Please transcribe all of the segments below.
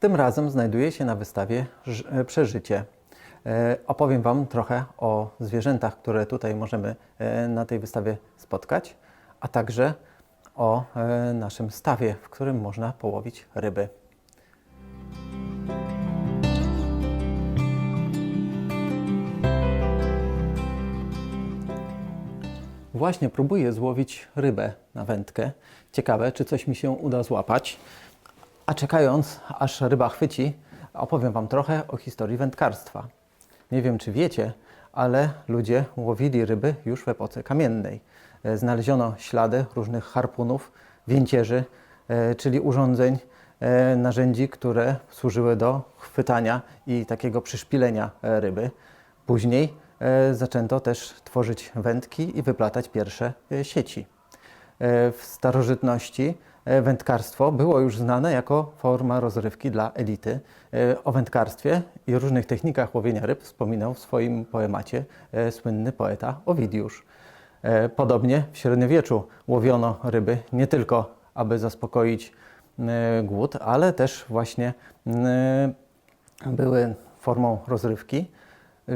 Tym razem znajduję się na wystawie e, Przeżycie. E, Opowiem Wam trochę o zwierzętach, które tutaj możemy e, na tej wystawie spotkać, a także o naszym stawie, w którym można połowić ryby. Właśnie próbuję złowić rybę na wędkę. Ciekawe, czy coś mi się uda złapać. A czekając, aż ryba chwyci, opowiem Wam trochę o historii wędkarstwa. Nie wiem, czy wiecie, ale ludzie łowili ryby już w epoce kamiennej. E, Znaleziono ślady różnych harpunów, więcierzy, e, czyli urządzeń, e, narzędzi, które służyły do chwytania i takiego przyszpilenia ryby. Później zaczęto też tworzyć wędki i wyplatać pierwsze sieci. W starożytności wędkarstwo było już znane jako forma rozrywki dla elity. E, O wędkarstwie i różnych technikach łowienia ryb wspominał w swoim poemacie e, słynny poeta Owidiusz. E, Podobnie w średniowieczu łowiono ryby nie tylko, aby zaspokoić e, głód, ale też właśnie e, były formą rozrywki.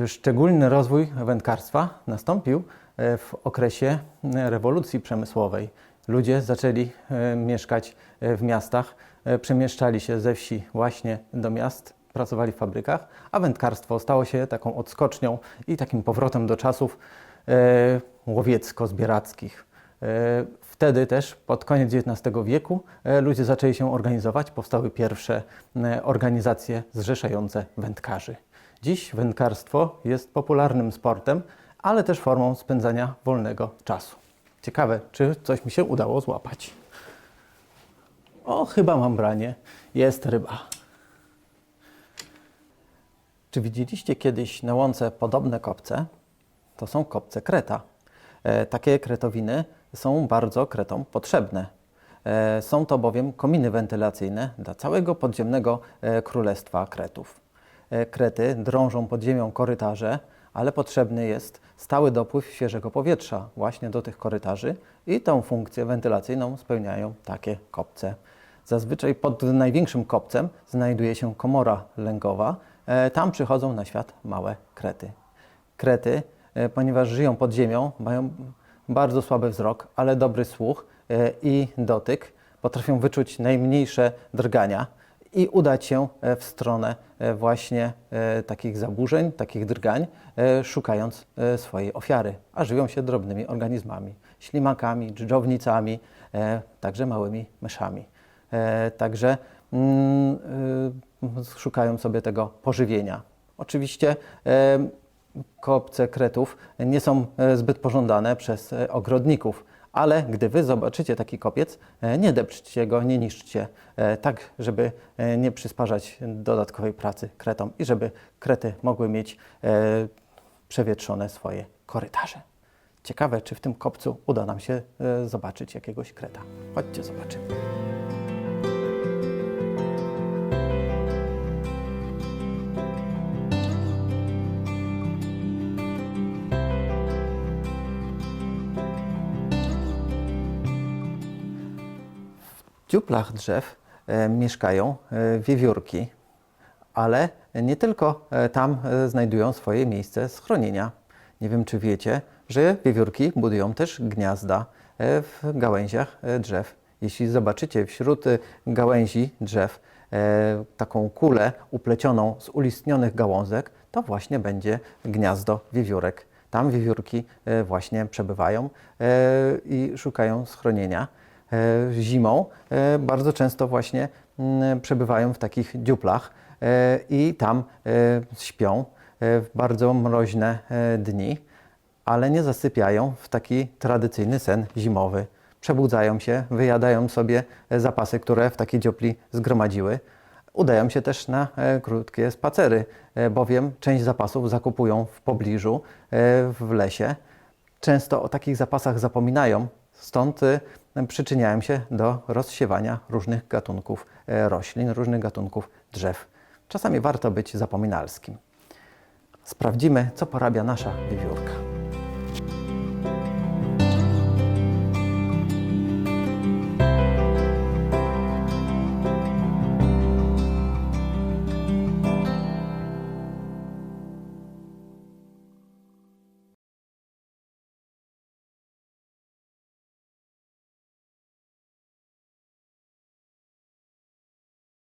Szczególny rozwój wędkarstwa nastąpił e, w okresie e, rewolucji przemysłowej. Ludzie zaczęli e, mieszkać e, w miastach, e, przemieszczali się ze wsi właśnie do miast, pracowali w fabrykach, a wędkarstwo stało się taką odskocznią i takim powrotem do czasów łowiecko-zbierackich. Wtedy też, pod koniec XIX wieku, ludzie zaczęli się organizować. Powstały pierwsze organizacje zrzeszające wędkarzy. Dziś wędkarstwo jest popularnym sportem, ale też formą spędzania wolnego czasu. Ciekawe, czy coś mi się udało złapać. O, chyba mam branie. Jest ryba. Czy widzieliście kiedyś na łące podobne kopce? To są kopce kreta. E, takie kretowiny są bardzo kretom potrzebne. E, są to bowiem kominy wentylacyjne dla całego podziemnego e, królestwa kretów. E, krety drążą pod ziemią korytarze, ale potrzebny jest stały dopływ świeżego powietrza właśnie do tych korytarzy i tą funkcję wentylacyjną spełniają takie kopce. Zazwyczaj pod największym kopcem znajduje się komora lęgowa. E, Tam przychodzą na świat małe krety. Krety, e, ponieważ żyją pod ziemią, mają bardzo słaby wzrok, ale dobry słuch e, i dotyk. Potrafią wyczuć najmniejsze drgania i udać się e, w stronę e, właśnie e, takich zaburzeń, takich drgań, szukając swojej ofiary, a żywią się drobnymi organizmami, ślimakami, dżdżownicami, także małymi myszami. Także mm, szukają sobie tego pożywienia. Oczywiście kopce kretów nie są zbyt pożądane przez ogrodników, ale gdy wy zobaczycie taki kopiec, e, nie depczcie go, nie niszczcie, e, tak żeby e, nie przysparzać dodatkowej pracy kretom i żeby krety mogły mieć przewietrzone swoje korytarze. Ciekawe, czy w tym kopcu uda nam się zobaczyć jakiegoś kreta. Chodźcie, zobaczymy. Dziuplach drzew e, mieszkają e, wiewiórki, ale nie tylko e, tam znajdują swoje miejsce schronienia. Nie wiem, czy wiecie, że wiewiórki budują też gniazda w gałęziach drzew. Jeśli zobaczycie wśród gałęzi drzew taką kulę uplecioną z ulistnionych gałązek, to właśnie będzie gniazdo wiewiórek. Tam wiewiórki właśnie przebywają i szukają schronienia. E, Zimą e, bardzo często właśnie mm, przebywają w takich dziuplach e, i tam śpią w bardzo mroźne dni, ale nie zasypiają w taki tradycyjny sen zimowy. Przebudzają się, wyjadają sobie zapasy, które w takiej dziupli zgromadziły. Udają się też na krótkie spacery, bowiem część zapasów zakupują w pobliżu, w lesie. Często o takich zapasach zapominają, stąd przyczyniają się do rozsiewania różnych gatunków e, roślin, różnych gatunków drzew. Czasami warto być zapominalskim. Sprawdzimy, co porabia nasza wiewiórka.